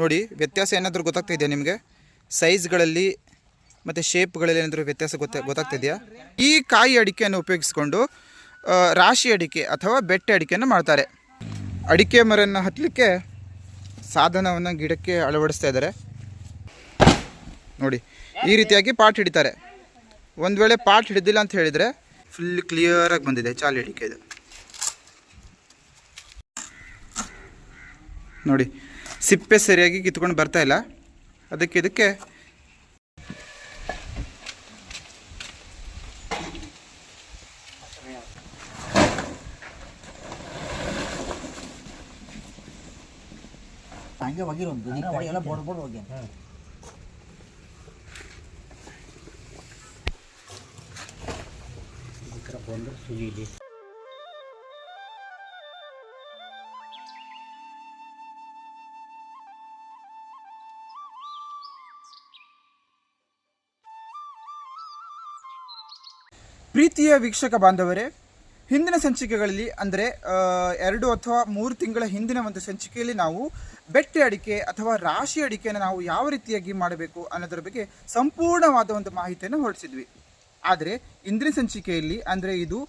ನೋಡಿ, ವ್ಯತ್ಯಾಸ ಏನಾದರೂ ಗೊತ್ತಾಗ್ತಾ ಇದೆಯಾ ನಿಮಗೆ? ಸೈಜ್ಗಳಲ್ಲಿ ಮತ್ತು ಶೇಪ್ಗಳಲ್ಲಿ ಏನಾದರೂ ವ್ಯತ್ಯಾಸ ಗೊತ್ತಾ ಗೊತ್ತಾಗ್ತಾ ಇದೆಯಾ ಈ ಕಾಯಿ ಅಡಿಕೆಯನ್ನು ಉಪಯೋಗಿಸ್ಕೊಂಡು ರಾಶಿ ಅಡಿಕೆ ಅಥವಾ ಬೆಟ್ಟೆ ಅಡಿಕೆಯನ್ನು ಮಾಡ್ತಾರೆ. ಅಡಿಕೆ ಮರನ್ನು ಹತ್ತಲಿಕ್ಕೆ ಸಾಧನವನ್ನು ಗಿಡಕ್ಕೆ ಅಳವಡಿಸ್ತಾ ಇದ್ದಾರೆ. ನೋಡಿ, ಈ ರೀತಿಯಾಗಿ ಪಾಟ್ ಹಿಡಿತಾರೆ. ಒಂದು ವೇಳೆ ಪಾಟ್ ಹಿಡಿದಿಲ್ಲ ಅಂತ ಹೇಳಿದರೆ ಫುಲ್ ಕ್ಲಿಯರಾಗಿ ಬಂದಿದೆ ಚಾಲಿ ಅಡಿಕೆ ಇದು. ನೋಡಿ ಸಿಪ್ಪೆ ಸರಿಯಾಗಿ ಕಿತ್ಕೊಂಡು ಬರ್ತಾ ಇಲ್ಲ. ಅದಕ್ಕೆ ಇದಕ್ಕೆ ಹಂಗೆ ಒಗಿರೋದು. ಎಲ್ಲ ಬೋಡ್ ಬೋಡ್ ಹೋಗಿ ಬಂದ್ರೆ ಸುಲಿಲಿ ಪ್ರೀತಿಯ ವೀಕ್ಷಕ ಬಾಂಧವರೇ, ಹಿಂದಿನ ಸಂಚಿಕೆಗಳಲ್ಲಿ, ಅಂದರೆ ಎರಡು ಅಥವಾ ಮೂರು ತಿಂಗಳ ಹಿಂದಿನ ಒಂದು ಸಂಚಿಕೆಯಲ್ಲಿ ನಾವು ಬೆಟ್ಟೆ ಅಡಿಕೆ ಅಥವಾ ರಾಶಿ ಅಡಿಕೆಯನ್ನು ನಾವು ಯಾವ ರೀತಿಯಾಗಿ ಮಾಡಬೇಕು ಅನ್ನೋದರ ಬಗ್ಗೆ ಸಂಪೂರ್ಣವಾದ ಒಂದು ಮಾಹಿತಿಯನ್ನು ಹೊರಡಿಸಿದ್ವಿ. ಆದರೆ, ಇಂದಿನ ಸಂಚಿಕೆಯಲ್ಲಿ, ಅಂದರೆ ಇದು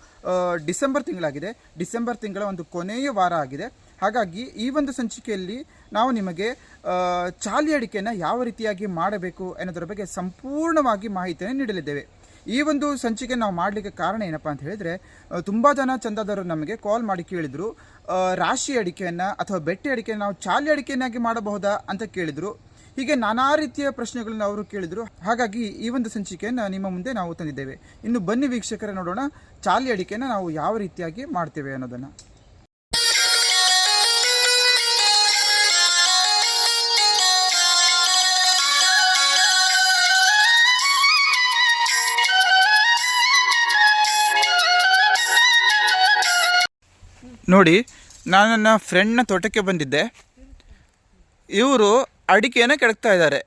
ಡಿಸೆಂಬರ್ ತಿಂಗಳಾಗಿದೆ. ಡಿಸೆಂಬರ್ ತಿಂಗಳ ಒಂದು ಕೊನೆಯ ವಾರ ಆಗಿದೆ. ಹಾಗಾಗಿ ಈ ಒಂದು ಸಂಚಿಕೆಯಲ್ಲಿ ನಾವು ನಿಮಗೆ ಚಾಲಿ ಅಡಿಕೆಯನ್ನು ಯಾವ ರೀತಿಯಾಗಿ ಮಾಡಬೇಕು ಅನ್ನೋದರ ಬಗ್ಗೆ ಸಂಪೂರ್ಣವಾಗಿ ಮಾಹಿತಿಯನ್ನು ನೀಡಲಿದ್ದೇವೆ. ಈ ಒಂದು ಸಂಚಿಕೆ ನಾವು ಮಾಡಲಿಕ್ಕೆ ಕಾರಣ ಏನಪ್ಪಾ ಅಂತ ಹೇಳಿದರೆ ತುಂಬ ಜನ ಚಂದಾದಾರರು ನಮಗೆ ಕಾಲ್ ಮಾಡಿ ಕೇಳಿದರು ರಾಶಿ ಅಡಿಕೆಯನ್ನು ಅಥವಾ ಬೆಟ್ಟೆ ಅಡಿಕೆಯನ್ನು ನಾವು ಚಾಲಿ ಅಡಿಕೆಯನ್ನಾಗಿ ಮಾಡಬಹುದಾ ಅಂತ ಕೇಳಿದರು. ಹೀಗೆ ನಾನಾ ರೀತಿಯ ಪ್ರಶ್ನೆಗಳನ್ನು ಅವರು ಕೇಳಿದರು. ಹಾಗಾಗಿ ಈ ಒಂದು ಸಂಚಿಕೆಯನ್ನು ನಿಮ್ಮ ಮುಂದೆ ನಾವು ತಂದಿದ್ದೇವೆ. ಇನ್ನು ಬನ್ನಿ ವೀಕ್ಷಕರೇ ನೋಡೋಣ, ಚಾಲಿ ಅಡಿಕೆಯನ್ನು ನಾವು ಯಾವ ರೀತಿಯಾಗಿ ಮಾಡ್ತೇವೆ ಅನ್ನೋದನ್ನು. ನೋಡಿ, ನಾನು ನನ್ನ ಫ್ರೆಂಡ್ನ ತೋಟಕ್ಕೆ ಬಂದಿದ್ದೆ. ಇವರು ಅಡಿಕೆಯನ್ನು ಕೆಡಕ್ತಾ ಇದ್ದಾರೆ.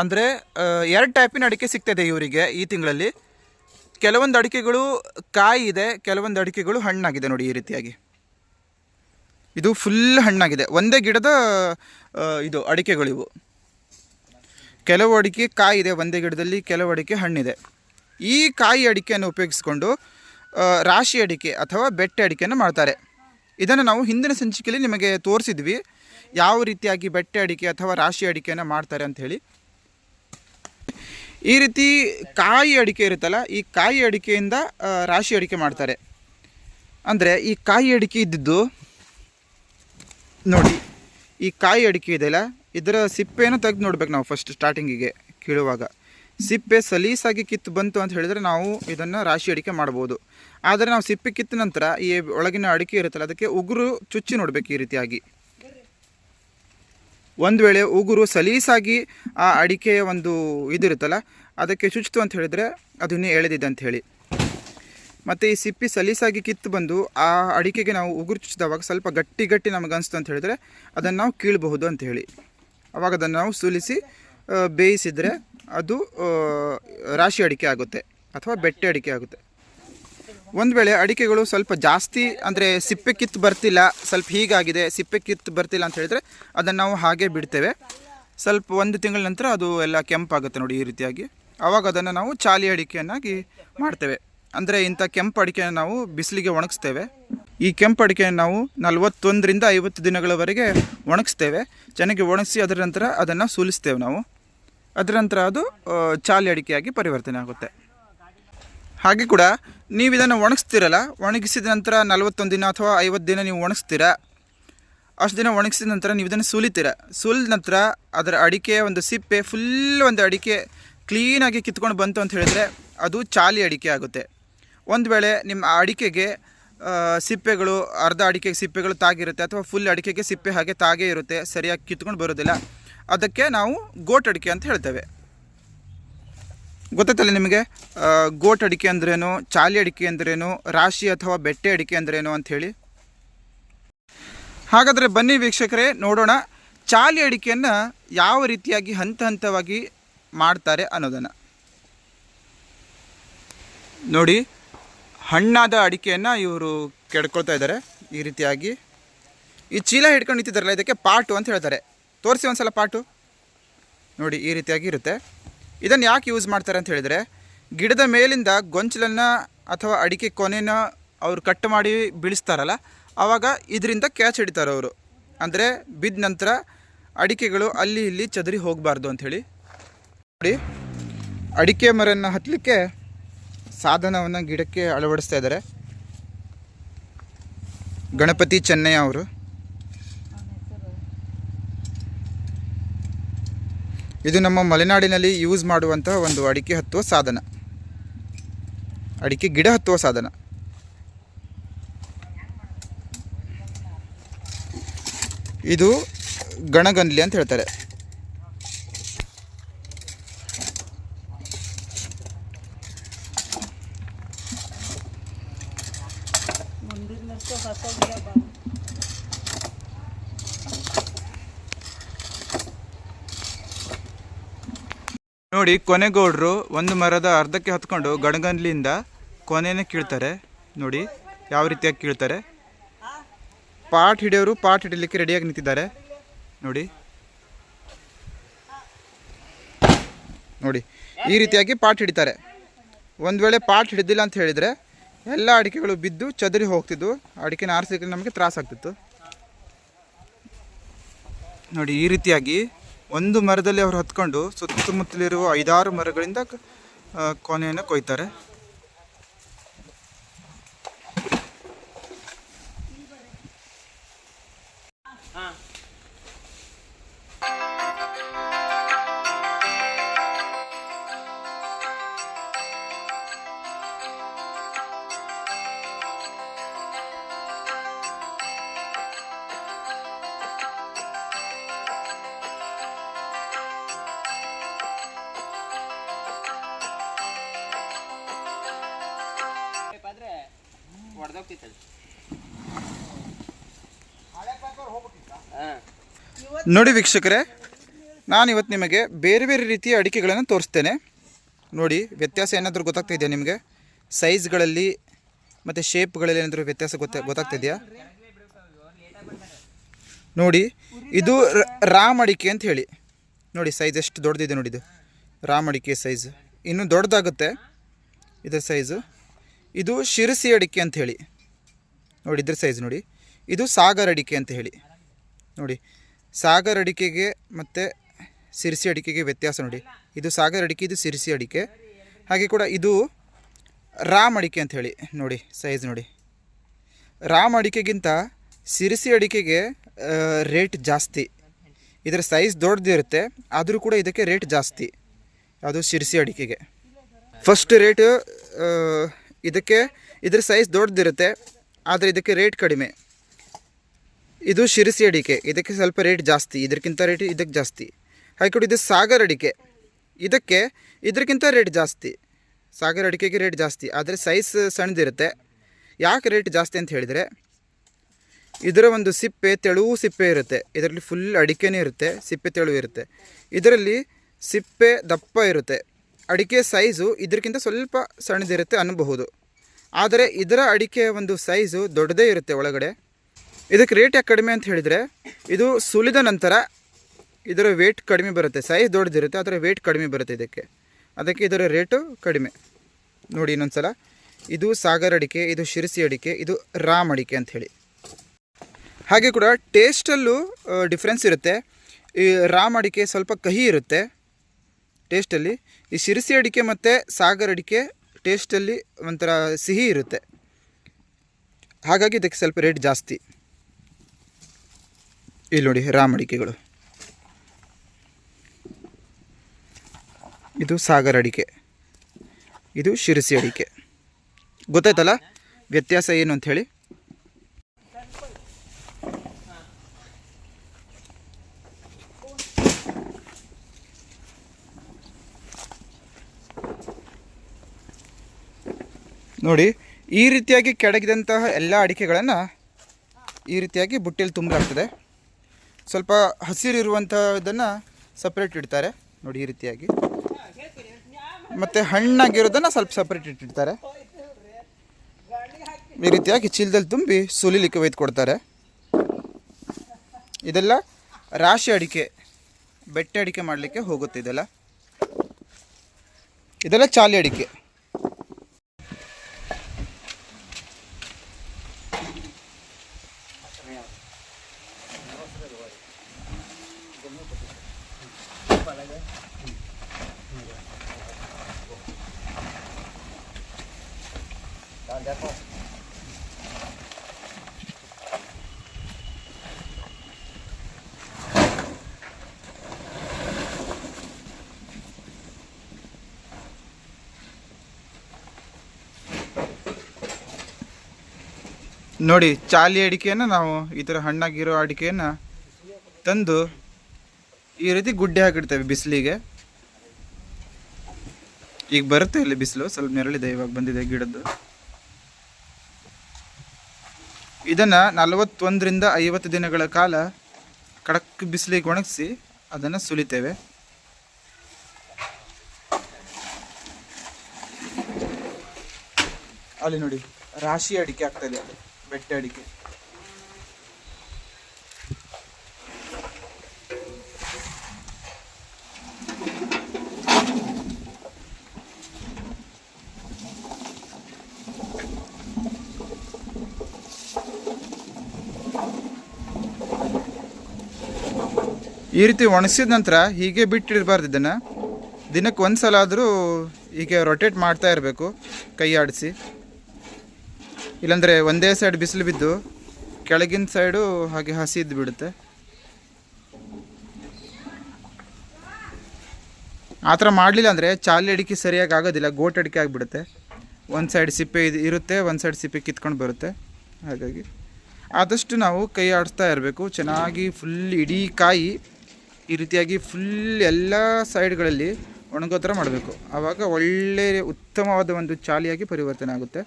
ಅಂದರೆ ಎರಡು ಟೈಪಿನ ಅಡಿಕೆ ಸಿಗ್ತದೆ ಇವರಿಗೆ ಈ ತಿಂಗಳಲ್ಲಿ. ಕೆಲವೊಂದು ಅಡಿಕೆಗಳು ಕಾಯಿ ಇದೆ, ಕೆಲವೊಂದು ಅಡಿಕೆಗಳು ಹಣ್ಣಾಗಿದೆ ನೋಡಿ ಈ ರೀತಿಯಾಗಿ. ಇದು ಫುಲ್ ಹಣ್ಣಾಗಿದೆ. ಒಂದೇ ಗಿಡದ ಇದು ಅಡಿಕೆಗಳಿವು ಕೆಲವು ಅಡಿಕೆ ಕಾಯಿ ಇದೆ, ಒಂದೇ ಗಿಡದಲ್ಲಿ ಕೆಲವು ಅಡಿಕೆ ಹಣ್ಣಿದೆ. ಈ ಕಾಯಿ ಅಡಿಕೆಯನ್ನು ಉಪಯೋಗಿಸ್ಕೊಂಡು ರಾಶಿ ಅಡಿಕೆ ಅಥವಾ ಬೆಟ್ಟೆ ಅಡಿಕೆಯನ್ನು ಮಾಡ್ತಾರೆ. ಇದನ್ನು ನಾವು ಹಿಂದಿನ ಸಂಚಿಕೆಯಲ್ಲಿ ನಿಮಗೆ ತೋರಿಸಿದ್ವಿ. ಯಾವ ರೀತಿಯಾಗಿ ಬೆಟ್ಟೆ ಅಡಿಕೆ ಅಥವಾ ರಾಶಿ ಅಡಿಕೆಯನ್ನು ಮಾಡ್ತಾರೆ ಅಂತ ಹೇಳಿ. ಈ ರೀತಿ ಕಾಯಿ ಅಡಿಕೆ ಇರುತ್ತಲ್ಲ, ಈ ಕಾಯಿ ಅಡಿಕೆಯಿಂದ ರಾಶಿ ಅಡಿಕೆ ಮಾಡ್ತಾರೆ. ಅಂದರೆ ಈ ಕಾಯಿ ಅಡಿಕೆ ಇದ್ದಿದ್ದು, ನೋಡಿ, ಈ ಕಾಯಿ ಅಡಿಕೆ ಇದೆಯಲ್ಲ, ಇದರ ಸಿಪ್ಪೆಯನ್ನು ತೆಗೆದು ನೋಡ್ಬೇಕು ನಾವು ಫಸ್ಟ್ ಸ್ಟಾರ್ಟಿಂಗಿಗೆ ಕೀಳುವಾಗ. ಸಿಪ್ಪೆ ಸಲೀಸಾಗಿ ಕಿತ್ತು ಬಂತು ಅಂತ ಹೇಳಿದರೆ ನಾವು ಇದನ್ನು ರಾಶಿ ಅಡಿಕೆ ಮಾಡ್ಬೋದು. ಆದರೆ ನಾವು ಸಿಪ್ಪೆ ಕಿತ್ತ ನಂತರ ಈ ಒಳಗಿನ ಅಡಿಕೆ ಇರುತ್ತಲ್ಲ, ಅದಕ್ಕೆ ಉಗುರು ಚುಚ್ಚಿ ನೋಡಬೇಕು ಈ ರೀತಿಯಾಗಿ. ಒಂದು ವೇಳೆ ಉಗುರು ಸಲೀಸಾಗಿ ಆ ಅಡಿಕೆಯ ಒಂದು ಇದಿರುತ್ತಲ್ಲ, ಅದಕ್ಕೆ ಚುಚ್ಚಿತು ಅಂತ ಹೇಳಿದರೆ ಅದನ್ನೇ ಎಳೆದಿದೆ ಅಂತ ಹೇಳಿ. ಮತ್ತು ಈ ಸಿಪ್ಪಿ ಸಲೀಸಾಗಿ ಕಿತ್ತು ಬಂದು ಆ ಅಡಿಕೆಗೆ ನಾವು ಉಗುರು ಚುಚ್ಚಿದವಾಗ ಸ್ವಲ್ಪ ಗಟ್ಟಿ ಗಟ್ಟಿ ನಮಗೆ ಅನಿಸ್ತು ಅಂತ ಹೇಳಿದರೆ ಅದನ್ನು ನಾವು ಕೀಳಬಹುದು ಅಂತ ಹೇಳಿ. ಅವಾಗ ಅದನ್ನು ನಾವು ಸುಲಿಸಿ ಬೇಯಿಸಿದರೆ ಅದು ರಾಶಿ ಅಡಿಕೆ ಆಗುತ್ತೆ ಅಥವಾ ಬೆಟ್ಟೆ ಅಡಿಕೆ ಆಗುತ್ತೆ. ಒಂದು ವೇಳೆ ಅಡಿಕೆಗಳು ಸ್ವಲ್ಪ ಜಾಸ್ತಿ ಅಂದರೆ ಸಿಪ್ಪೆ ಕಿತ್ತು ಬರ್ತಿಲ್ಲ, ಸ್ವಲ್ಪ ಹೀಗಾಗಿದೆ, ಸಿಪ್ಪೆ ಕಿತ್ತು ಬರ್ತಿಲ್ಲ ಅಂತ ಹೇಳಿದರೆ ಅದನ್ನು ನಾವು ಹಾಗೆ ಬಿಡ್ತೇವೆ. ಸ್ವಲ್ಪ ಒಂದು ತಿಂಗಳ ನಂತರ ಅದು ಎಲ್ಲ ಕೆಂಪಾಗುತ್ತೆ ನೋಡಿ ಈ ರೀತಿಯಾಗಿ. ಆವಾಗ ಅದನ್ನು ನಾವು ಚಾಲಿ ಅಡಿಕೆಯನ್ನಾಗಿ ಮಾಡ್ತೇವೆ. ಅಂದರೆ ಇಂಥ ಕೆಂಪು ಅಡಿಕೆಯನ್ನು ನಾವು ಬಿಸಿಲಿಗೆ ಒಣಗಿಸ್ತೇವೆ. ಈ ಕೆಂಪು ಅಡಿಕೆಯನ್ನು ನಾವು ನಲವತ್ತೊಂದರಿಂದ ಐವತ್ತು ದಿನಗಳವರೆಗೆ ಒಣಗಿಸ್ತೇವೆ. ಚೆನ್ನಾಗಿ ಒಣಗಿಸಿ ಅದರ ನಂತರ ಅದನ್ನು ಸೂಲಿಸ್ತೇವೆ ನಾವು. ಅದರ ನಂತರ ಅದು ಚಾಲಿ ಅಡಿಕೆಯಾಗಿ ಪರಿವರ್ತನೆ ಆಗುತ್ತೆ. ಹಾಗೆ ಕೂಡ ನೀವು ಇದನ್ನು ಒಣಗಿಸ್ತೀರಲ್ಲ, ಒಣಗಿಸಿದ ನಂತರ ನಲವತ್ತೊಂದು ದಿನ ಅಥವಾ ಐವತ್ತು ದಿನ ನೀವು ಒಣಗಿಸ್ತೀರಾ? ಅಷ್ಟು ದಿನ ಒಣಗಿಸಿದ ನಂತರ ನೀವು ಇದನ್ನು ಸುಲಿತೀರ? ಸುಲಿದ ನಂತರ ಅದರ ಅಡಿಕೆ ಒಂದು ಸಿಪ್ಪೆ ಫುಲ್ ಒಂದು ಅಡಿಕೆ ಕ್ಲೀನಾಗಿ ಕಿತ್ಕೊಂಡು ಬಂತು ಅಂತ ಹೇಳಿದರೆ ಅದು ಚಾಲಿ ಅಡಿಕೆ ಆಗುತ್ತೆ. ಒಂದು ವೇಳೆ ನಿಮ್ಮ ಅಡಿಕೆಗೆ ಸಿಪ್ಪೆಗಳು, ಅರ್ಧ ಅಡಿಕೆಗೆ ಸಿಪ್ಪೆಗಳು ತಾಗಿರುತ್ತೆ ಅಥವಾ ಫುಲ್ ಅಡಿಕೆಗೆ ಸಿಪ್ಪೆ ಹಾಗೆ ತಾಗೇ ಇರುತ್ತೆ, ಸರಿಯಾಗಿ ಕಿತ್ಕೊಂಡು ಬರೋದಿಲ್ಲ ಅದಕ್ಕೆ ನಾವು ಗೋಟ್ ಅಡಿಕೆ ಅಂತ ಹೇಳ್ತೇವೆ. ಗೊತ್ತಾಯ್ತಲ್ಲ ನಿಮಗೆ? ಗೋಟ್ ಅಡಿಕೆ ಅಂದ್ರೇನು, ಚಾಲಿ ಅಡಿಕೆ ಅಂದ್ರೇನು, ರಾಶಿ ಅಥವಾ ಬೆಟ್ಟೆ ಅಡಿಕೆ ಅಂದ್ರೇನು ಅಂಥೇಳಿ ಹಾಗಾದರೆ ಬನ್ನಿ ವೀಕ್ಷಕರೇ, ನೋಡೋಣ ಚಾಲಿ ಅಡಿಕೆಯನ್ನು ಯಾವ ರೀತಿಯಾಗಿ ಹಂತ ಹಂತವಾಗಿ ಮಾಡ್ತಾರೆ ಅನ್ನೋದನ್ನು. ನೋಡಿ, ಹಣ್ಣಾದ ಅಡಿಕೆಯನ್ನು ಇವರು ಕೆಡ್ಕೊಳ್ತಾ ಇದ್ದಾರೆ ಈ ರೀತಿಯಾಗಿ. ಈ ಚೀಲ ಹಿಡ್ಕೊಂಡು ನಿಂತಿದ್ದಾರಲ್ಲ, ಇದಕ್ಕೆ ಪಾಟು ಅಂತ ಹೇಳ್ತಾರೆ. ತೋರಿಸಿ ಒಂದು ಸಲ ಪಾಟು. ನೋಡಿ, ಈ ರೀತಿಯಾಗಿ ಇರುತ್ತೆ. ಇದನ್ನು ಯಾಕೆ ಯೂಸ್ ಮಾಡ್ತಾರೆ ಅಂತ ಹೇಳಿದರೆ, ಗಿಡದ ಮೇಲಿಂದ ಗೊಂಚಲನ್ನು ಅಥವಾ ಅಡಿಕೆ ಕೊನೆನ ಅವರು ಕಟ್ ಮಾಡಿ ಬೀಳಿಸ್ತಾರಲ್ಲ, ಆವಾಗ ಇದರಿಂದ ಕ್ಯಾಚ್ ಹಿಡಿತಾರೆ ಅವರು. ಅಂದರೆ ಬಿದ್ದ ನಂತರ ಅಡಿಕೆಗಳು ಅಲ್ಲಿ ಇಲ್ಲಿ ಚದರಿ ಹೋಗಬಾರ್ದು ಅಂಥೇಳಿ ನೋಡಿ, ಅಡಿಕೆ ಮರನ್ನು ಹತ್ತಲಿಕ್ಕೆ ಸಾಧನವನ್ನು ಗಿಡಕ್ಕೆ ಅಳವಡಿಸ್ತಾ ಇದ್ದಾರೆ. ಗಣಪತಿ ಚೆನ್ನಯ್ಯ ಅವರು. ಇದು ನಮ್ಮ ಮಲೆನಾಡಿನಲ್ಲಿ ಯೂಸ್ ಮಾಡುವಂತಹ ಒಂದು ಅಡಿಕೆ ಹತ್ತುವ ಸಾಧನ. ಅಡಿಕೆ ಗಿಡ ಹತ್ತುವ ಸಾಧನ. ಇದು ಗಣಗನ್ಲಿ ಅಂತ ಹೇಳ್ತಾರೆ ಮುಂದಿನಷ್ಟು ಹೊಸ ಗಿಡ ಬಂದು ನೋಡಿ, ಕೊನೆಗೌಡರು ಒಂದು ಮರದ ಅರ್ಧಕ್ಕೆ ಹತ್ಕೊಂಡು ಗಣಗನ್ಲಿಂದ ಕೊನೆನೇ ಕೀಳ್ತಾರೆ. ನೋಡಿ, ಯಾವ ರೀತಿಯಾಗಿ ಕೀಳ್ತಾರೆ. ಪಾಟ್ ಹಿಡಿಯೋರು ಪಾಟ್ ಹಿಡಿಲಿಕ್ಕೆ ರೆಡಿಯಾಗಿ ನಿಂತಿದ್ದಾರೆ. ನೋಡಿ. ನೋಡಿ, ಈ ರೀತಿಯಾಗಿ ಪಾಟ್ ಹಿಡಿತಾರೆ. ಒಂದು ವೇಳೆ ಪಾಟ್ ಹಿಡಿದಿಲ್ಲ ಅಂತ ಹೇಳಿದರೆ ಎಲ್ಲ ಅಡಿಕೆಗಳು ಬಿದ್ದು ಚದರಿ ಹೋಗ್ತಿದ್ವು. ಅಡಿಕೆನ ಆರಿಸಿದ್ರೆ ನಮಗೆ ತ್ರಾಸಾಗ್ತಿತ್ತು. ನೋಡಿ, ಈ ರೀತಿಯಾಗಿ ಒಂದು ಮರದಲ್ಲಿ ಅವರು ಹತ್ಕೊಂಡು ಸುತ್ತಮುತ್ತಲಿರುವ ಐದಾರು ಮರಗಳಿಂದ ಕೊನೆಯನ್ನು ಕೊಯ್ತಾರೆ. ನೋಡಿ ವೀಕ್ಷಕರೇ, ನಾನು ಇವತ್ತು ನಿಮಗೆ ಬೇರೆ ಬೇರೆ ರೀತಿಯ ಅಡಿಕೆಗಳನ್ನು ತೋರಿಸ್ತೇನೆ. ನೋಡಿ, ವ್ಯತ್ಯಾಸ ಏನಾದರೂ ಗೊತ್ತಾಗ್ತಾ ಇದೆಯಾ ನಿಮಗೆ? ಸೈಜ್ಗಳಲ್ಲಿ ಮತ್ತು ಶೇಪ್ಗಳಲ್ಲಿ ಏನಾದರೂ ವ್ಯತ್ಯಾಸ ಗೊತ್ತ ಗೊತ್ತಾಗ್ತಾ ಇದೆಯಾ ನೋಡಿ, ಇದು ರಾಮ್ ಅಡಿಕೆ ಅಂತ ಹೇಳಿ. ನೋಡಿ, ಸೈಜ್ ಎಷ್ಟು ದೊಡ್ಡದಿದೆ ನೋಡಿ ಇದು. ರಾಮ್ ಅಡಿಕೆ ಸೈಜ್. ಇನ್ನೂ ದೊಡ್ಡದಾಗುತ್ತೆ. ಇದರ ಸೈಜು. ಇದು ಶಿರಸಿ ಅಡಿಕೆ ಅಂತ ಹೇಳಿ. ನೋಡಿ, ಇದ್ರ ಸೈಜ್ ನೋಡಿ. ಇದು ಸಾಗರ್ ಅಡಿಕೆ ಅಂತ ಹೇಳಿ. ನೋಡಿ, ಸಾಗರ್ ಅಡಿಕೆಗೆ ಮತ್ತು ಸಿರಿಸಿ ಅಡಿಕೆಗೆ ವ್ಯತ್ಯಾಸ ನೋಡಿ. ಇದು ಸಾಗರ್ ಅಡಿಕೆ, ಇದು ಸಿರಿಸಿ ಅಡಿಕೆ. ಹಾಗೆ ಕೂಡ ಇದು ರಾಮ್ ಅಡಿಕೆ ಅಂತ ಹೇಳಿ. ನೋಡಿ ಸೈಜ್ ನೋಡಿ. ರಾಮ್ ಅಡಿಕೆಗಿಂತ ಸಿರಿಸಿ ಅಡಿಕೆಗೆ ರೇಟ್ ಜಾಸ್ತಿ. ಇದರ ಸೈಜ್ ದೊಡ್ಡದಿರುತ್ತೆ ಆದರೂ ಕೂಡ ಇದಕ್ಕೆ ರೇಟ್ ಜಾಸ್ತಿ. ಅದು ಸಿರಿಸಿ ಅಡಿಕೆಗೆ. ಫಸ್ಟ್ ರೇಟ್ ಇದಕ್ಕೆ, ಇದ್ರ ಸೈಜ್ ದೊಡ್ಡದಿರುತ್ತೆ ಆದರೆ ಇದಕ್ಕೆ ರೇಟ್ ಕಡಿಮೆ. ಇದು ಶಿರಸಿ ಅಡಿಕೆ. ಇದಕ್ಕೆ ಸ್ವಲ್ಪ ರೇಟ್ ಜಾಸ್ತಿ. ಇದಕ್ಕಿಂತ ರೇಟ್ ಇದಕ್ಕೆ ಜಾಸ್ತಿ. ಹಾಗೆ ಇದು ಸಾಗರ್ ಅಡಿಕೆ. ಇದಕ್ಕೆ ಇದಕ್ಕಿಂತ ರೇಟ್ ಜಾಸ್ತಿ. ಸಾಗರ್ ಅಡಿಕೆಗೆ ರೇಟ್ ಜಾಸ್ತಿ. ಆದರೆ ಸೈಜ್ ಸಣ್ಣದಿರುತ್ತೆ. ಯಾಕೆ ರೇಟ್ ಜಾಸ್ತಿ ಅಂತ ಹೇಳಿದರೆ, ಇದರ ಒಂದು ಸಿಪ್ಪೆ ತೆಳುವು ಸಿಪ್ಪೆ ಇರುತ್ತೆ. ಇದರಲ್ಲಿ ಫುಲ್ ಅಡಿಕೆನೇ ಇರುತ್ತೆ. ಸಿಪ್ಪೆ, ತೆಳು ಇರುತ್ತೆ. ಇದರಲ್ಲಿ ಸಿಪ್ಪೆ ದಪ್ಪ ಇರುತ್ತೆ. ಅಡಿಕೆ ಸೈಜು ಇದಕ್ಕಿಂತ ಸ್ವಲ್ಪ ಸಣ್ಣದಿರುತ್ತೆ ಅನ್ನಬಹುದು. ಆದರೆ ಇದರ ಅಡಿಕೆ ಒಂದು ಸೈಜು ದೊಡ್ಡದೇ ಇರುತ್ತೆ ಒಳಗಡೆ. ಇದಕ್ಕೆ ರೇಟ್ ಯಾಕೆ ಕಡಿಮೆ ಅಂತ ಹೇಳಿದರೆ, ಇದು ಸುಲಿದ ನಂತರ ಇದರ ವೇಟ್ ಕಡಿಮೆ ಬರುತ್ತೆ. ಸೈಜ್ ದೊಡ್ಡದಿರುತ್ತೆ ಅದರ ವೇಟ್ ಕಡಿಮೆ ಬರುತ್ತೆ ಇದಕ್ಕೆ. ಅದಕ್ಕೆ ಇದರ ರೇಟು ಕಡಿಮೆ. ನೋಡಿ ಇನ್ನೊಂದು ಸಲ ಇದು ಸಾಗರ್ ಅಡಿಕೆ, ಇದು ಶಿರಸಿ ಅಡಿಕೆ, ಇದು ರಾಮ್ ಅಡಿಕೆ ಅಂತ ಹೇಳಿ. ಹಾಗೆ ಕೂಡ ಟೇಸ್ಟಲ್ಲೂ ಡಿಫ್ರೆನ್ಸ್ ಇರುತ್ತೆ. ಈ ರಾಮ್ ಅಡಿಕೆ ಸ್ವಲ್ಪ ಕಹಿ ಇರುತ್ತೆ. ಟೇಸ್ಟಲ್ಲಿ ಈ ಶಿರಸಿ ಅಡಿಕೆ ಮತ್ತು ಸಾಗರ್ ಅಡಿಕೆ ಟೇಸ್ಟಲ್ಲಿ ಒಂಥರ ಸಿಹಿ ಇರುತ್ತೆ. ಹಾಗಾಗಿ ಇದಕ್ಕೆ ಸ್ವಲ್ಪ ರೇಟ್ ಜಾಸ್ತಿ. ಇಲ್ಲಿ ನೋಡಿ ರಾಮ್ ಅಡಿಕೆಗಳು. ಇದು ಸಾಗರ ಅಡಿಕೆ. ಇದು ಶಿರಸಿ ಅಡಿಕೆ. ಗೊತ್ತಾಯ್ತಲ್ಲ ವ್ಯತ್ಯಾಸ ಏನು ಅಂತ ನೋಡಿ, ಈ ರೀತಿಯಾಗಿ ಕೆಡಗಿದಂತಹ ಎಲ್ಲ ಅಡಿಕೆಗಳನ್ನು ಈ ರೀತಿಯಾಗಿ ಬುಟ್ಟಿಯಲ್ಲಿ ತುಂಬಲಾಗ್ತದೆ. ಸ್ವಲ್ಪ ಹಸಿರಿರುವಂಥದ್ದನ್ನು ಸಪ್ರೇಟ್ ಇಡ್ತಾರೆ. ನೋಡಿ, ಈ ರೀತಿಯಾಗಿ. ಮತ್ತು ಹಣ್ಣಾಗಿರೋದನ್ನು ಸ್ವಲ್ಪ ಸಪ್ರೇಟ್ ಇಟ್ಟಿರ್ತಾರೆ ಈ ರೀತಿಯಾಗಿ ಚೀಲದಲ್ಲಿ ತುಂಬಿ ಸುಲಿಲಿಕ್ಕೆ ಒಯ್ದು ಕೊಡ್ತಾರೆ ಇದೆಲ್ಲ ರಾಶಿ ಅಡಿಕೆ, ಬೆಟ್ಟೆ ಅಡಿಕೆ ಮಾಡಲಿಕ್ಕೆ ಹೋಗುತ್ತೆ ಇದೆಲ್ಲ. ಇದೆಲ್ಲ ಚಾಲಿ ಅಡಿಕೆ. ನೋಡಿ, ಚಾಲಿ ಅಡಿಕೆಯನ್ನು ನಾವು ಈ ಥರ ಹಣ್ಣಾಗಿರೋ ಅಡಿಕೆಯನ್ನು ತಂದು ಈ ರೀತಿ ಗುಡ್ಡೆ ಹಾಕಿಡ್ತೇವೆ ಬಿಸಿಲಿಗೆ. ಈಗ ಬರುತ್ತೆ ಇಲ್ಲಿ ಬಿಸಿಲು, ಸ್ವಲ್ಪ ನೆರಳಿದೆ, ಇವಾಗ ಬಂದಿದೆ ಗಿಡದ್ದು. ಇದನ್ನು ನಲವತ್ತೊಂದರಿಂದ ಐವತ್ತು ದಿನಗಳ ಕಾಲ ಕಡಕ್ ಬಿಸಿಲಿಗೆ ಒಣಗಿಸಿ ಅದನ್ನು ಸುಲಿತೇವೆ. ಅಲ್ಲಿ ನೋಡಿ, ರಾಶಿ ಅಡಿಕೆ ಆಗ್ತದೆ ಅಲ್ಲಿ ಬೆಟ್ಟೆ ಅಡಿಕೆ. ಈ ರೀತಿ ಒಣಗಿಸಿದ ನಂತರ ಹೀಗೆ ಬಿಟ್ಟಿರಬಾರ್ದು ಇದನ್ನು. ದಿನಕ್ಕೆ ಒಂದು ಸಲ ಆದರೂ ಹೀಗೆ ರೊಟೇಟ್ ಮಾಡ್ತಾ ಇರಬೇಕು, ಕೈ ಆಡಿಸಿ. ಇಲ್ಲಾಂದರೆ ಒಂದೇ ಸೈಡ್ ಬಿಸಿಲು ಬಿದ್ದು ಕೆಳಗಿನ ಸೈಡು ಹಾಗೆ ಹಸಿ ಇದ್ದು ಬಿಡುತ್ತೆ. ಆ ಥರ ಮಾಡಲಿಲ್ಲ ಅಂದರೆ ಚಾಲಿ ಅಡಿಕೆ ಸರಿಯಾಗಿ ಆಗೋದಿಲ್ಲ, ಗೋಟ್ ಅಡಿಕೆ ಆಗಿಬಿಡುತ್ತೆ. ಒಂದು ಸೈಡ್ ಸಿಪ್ಪೆ ಇದು ಇರುತ್ತೆ, ಒಂದು ಸೈಡ್ ಸಿಪ್ಪೆ ಕಿತ್ಕೊಂಡು ಬರುತ್ತೆ. ಹಾಗಾಗಿ ಆದಷ್ಟು ನಾವು ಕೈ ಆಡಿಸ್ತಾ ಇರಬೇಕು. ಚೆನ್ನಾಗಿ ಫುಲ್ ಇಡೀ ಕಾಯಿ ಈ ರೀತಿಯಾಗಿ ಫುಲ್ ಎಲ್ಲ ಸೈಡ್ಗಳಲ್ಲಿ ಒಣಗೋ ಥರ ಮಾಡಬೇಕು. ಆವಾಗ ಒಳ್ಳೆಯ ಉತ್ತಮವಾದ ಒಂದು ಚಾಲಿಯಾಗಿ ಪರಿವರ್ತನೆ ಆಗುತ್ತೆ.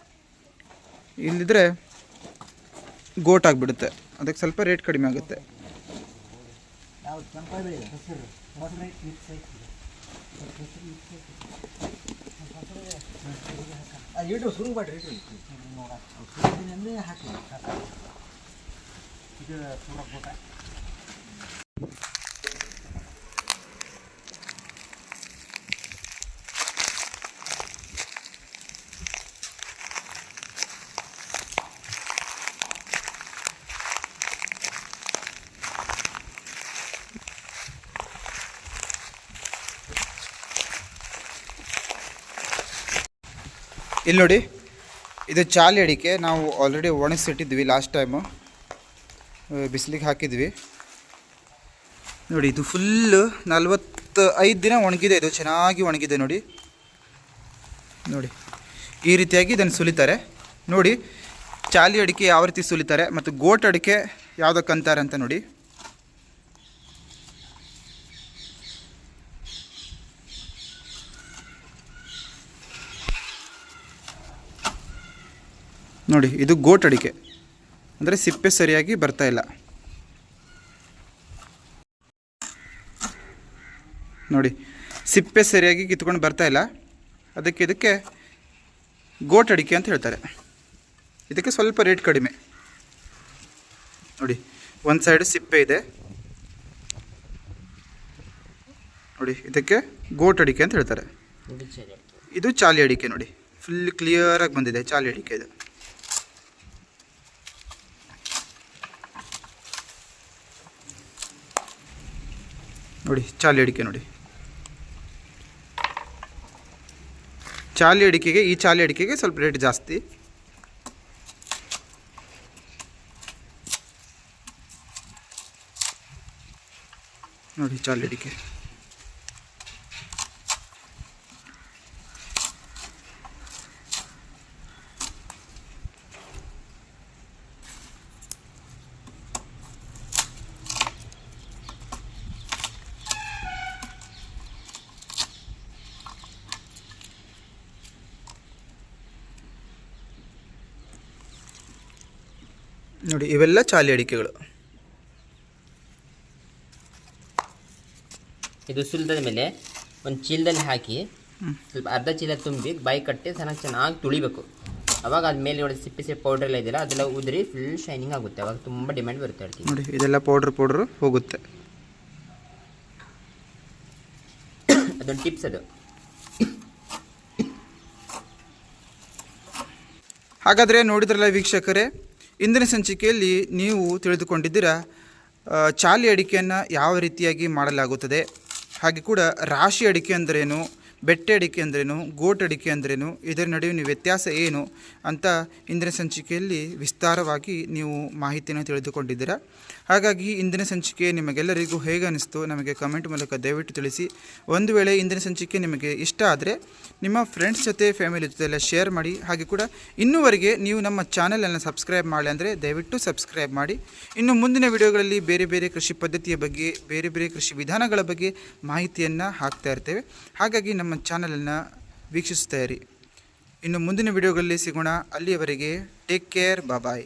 ಇಲ್ಲಿದ್ರೆ ಗೋಟ್ ಆಗಿಬಿಡುತ್ತೆ. ಅದಕ್ಕೆ ಸ್ವಲ್ಪ ರೇಟ್ ಕಡಿಮೆ ಆಗುತ್ತೆ. ಇಲ್ಲಿ ನೋಡಿ, ಇದು ಚಾಲಿ ಅಡಿಕೆ. ನಾವು ಆಲ್ರೆಡಿ ಒಣಗಿಸಿಟ್ಟಿದ್ವಿ ಲಾಸ್ಟ್ ಟೈಮು ಬಿಸಿಲಿಗೆ ಹಾಕಿದ್ವಿ. ನೋಡಿ, ಇದು ಫುಲ್ಲು ನಲ್ವತ್ತು ಐದು ದಿನ ಒಣಗಿದೆ. ಇದು ಚೆನ್ನಾಗಿ ಒಣಗಿದೆ ನೋಡಿ. ನೋಡಿ, ಈ ರೀತಿಯಾಗಿ ಇದನ್ನು ಸುಲಿತಾರೆ. ನೋಡಿ, ಚಾಲಿ ಅಡಿಕೆ ಯಾವ ರೀತಿ ಸುಲಿತಾರೆ ಮತ್ತು ಗೋಟ್ ಅಡಿಕೆ ಯಾವುದಕ್ಕೆ ಅಂತಾರೆ ಅಂತ ನೋಡಿ. ನೋಡಿ ಇದು ಗೋಟ್ ಅಡಿಕೆ. ಅಂದರೆ ಸಿಪ್ಪೆ ಸರಿಯಾಗಿ ಬರ್ತಾ ಇಲ್ಲ. ನೋಡಿ ಸಿಪ್ಪೆ ಸರಿಯಾಗಿ ಕಿತ್ಕೊಂಡು ಬರ್ತಾ ಇಲ್ಲ. ಅದಕ್ಕೆ ಇದಕ್ಕೆ ಗೋಟ್ ಅಡಿಕೆ ಅಂತ ಹೇಳ್ತಾರೆ. ಇದಕ್ಕೆ ಸ್ವಲ್ಪ ರೇಟ್ ಕಡಿಮೆ. ನೋಡಿ ಒಂದು ಸೈಡ್ ಸಿಪ್ಪೆ ಇದೆ. ನೋಡಿ ಇದಕ್ಕೆ ಗೋಟ್ ಅಡಿಕೆ ಅಂತ ಹೇಳ್ತಾರೆ. ಇದು ಚಾಲಿ ಅಡಿಕೆ. ನೋಡಿ. ಫುಲ್ ಕ್ಲಿಯರಾಗಿ ಬಂದಿದೆ ಚಾಲಿ ಅಡಿಕೆ ಇದು. ನೋಡಿ ಚಾಲಿ ಅಡಿಕೆ ನೋಡಿ. ಚಾಲಿ ಅಡಿಕೆಗೆ, ಈ ಚಾಲಿ ಅಡಿಕೆಗೆ ಸ್ವಲ್ಪ ರೇಟ್ ಜಾಸ್ತಿ. ನೋಡಿ ಚಾಲಿ ಅಡಿಕೆ. ನೋಡಿ ಇವೆಲ್ಲ ಚಾಲಿ ಅಡಿಕೆಗಳು. ಇದು ಸುಲಿದ ಮೇಲೆ ಒಂದು ಚೀಲದಲ್ಲಿ ಹಾಕಿ ಸ್ವಲ್ಪ ಅರ್ಧ ಚೀಲ ತುಂಬಿ ಬಾಯಿ ಕಟ್ಟಿ ಚೆನ್ನಾಗಿ ಚೆನ್ನಾಗಿ ತುಳಿಬೇಕು. ಅವಾಗ ಅದ ಮೇಲೆ ನೋಡಿ ಸಿಪ್ಪೆ ಸಿಪ್ಪೆ ಪೌಡರ್ ಎಲ್ಲ ಇದೆಯಲ್ಲ ಅದೆಲ್ಲ ಉದುರಿ ಫುಲ್ ಶೈನಿಂಗ್ ಆಗುತ್ತೆ. ಅವಾಗ ತುಂಬ ಡಿಮ್ಯಾಂಡ್ ಬರುತ್ತೆ ಅಡಿಕೆ. ನೋಡಿ ಇದೆಲ್ಲ ಪೌಡ್ರ್ ಪೌಡ್ರ್ ಹೋಗುತ್ತೆ. ಅದೊಂದು ಟಿಪ್ಸ್ ಅದು. ಹಾಗಾದರೆ ನೋಡಿದ್ರಲ್ಲ ವೀಕ್ಷಕರೇ ಇಂದಿನ ಸಂಚಿಕೆಯಲ್ಲಿ ನೀವು ತಿಳಿದುಕೊಂಡಿದ್ದೀರಾ ಚಾಲಿ ಅಡಿಕೆಯನ್ನು ಯಾವ ರೀತಿಯಾಗಿ ಮಾಡಲಾಗುತ್ತದೆ? ಹಾಗೆ ಕೂಡ ರಾಶಿ ಅಡಿಕೆ ಅಂದ್ರೇನು? ಬೆಟ್ಟೆ ಅಡಿಕೆ ಅಂದ್ರೇನು? ಗೋಟ್ ಅಡಿಕೆ ಅಂದ್ರೇನು? ಇದರ ನಡುವಿನ ವ್ಯತ್ಯಾಸ ಏನು? ಅಂತ ಇಂದಿನ ಸಂಚಿಕೆಯಲ್ಲಿ ವಿಸ್ತಾರವಾಗಿ ನೀವು ಮಾಹಿತಿಯನ್ನು ತಿಳಿದುಕೊಂಡಿದ್ದೀರಾ? ಹಾಗಾಗಿ ಇಂದಿನ ಸಂಚಿಕೆ ನಿಮಗೆಲ್ಲರಿಗೂ ಹೇಗೆ ಅನಿಸ್ತು ನಮಗೆ ಕಮೆಂಟ್ ಮೂಲಕ ದಯವಿಟ್ಟು ತಿಳಿಸಿ. ಒಂದು ವೇಳೆ ಇಂದಿನ ಸಂಚಿಕೆ ನಿಮಗೆ ಇಷ್ಟ ಆದರೆ, ನಿಮ್ಮ ಫ್ರೆಂಡ್ಸ್ ಜೊತೆ, ಫ್ಯಾಮಿಲಿ ಜೊತೆ ಎಲ್ಲ ಶೇರ್ ಮಾಡಿ. ಹಾಗೆ ಕೂಡ ಇನ್ನೂವರೆಗೆ ನೀವು ನಮ್ಮ ಚಾನಲನ್ನು ಸಬ್ಸ್ಕ್ರೈಬ್ ಮಾಡಿ ಅಂದರೆ ದಯವಿಟ್ಟು ಸಬ್ಸ್ಕ್ರೈಬ್ ಮಾಡಿ. ಇನ್ನು ಮುಂದಿನ ವಿಡಿಯೋಗಳಲ್ಲಿ ಬೇರೆ ಬೇರೆ ಕೃಷಿ ಪದ್ಧತಿಯ ಬಗ್ಗೆ, ಬೇರೆ ಬೇರೆ ಕೃಷಿ ವಿಧಾನಗಳ ಬಗ್ಗೆ ಮಾಹಿತಿಯನ್ನು ಹಾಕ್ತಾ ಇರ್ತೇವೆ. ಹಾಗಾಗಿ ನಮ್ಮ ಚಾನಲನ್ನು ವೀಕ್ಷಿಸ್ತಾ ಇರಿ. ಇನ್ನು ಮುಂದಿನ ವಿಡಿಯೋಗಳಲ್ಲಿ ಸಿಗೋಣ. ಅಲ್ಲಿಯವರೆಗೆ ಟೇಕ್ ಕೇರ್ ಬಾಯ್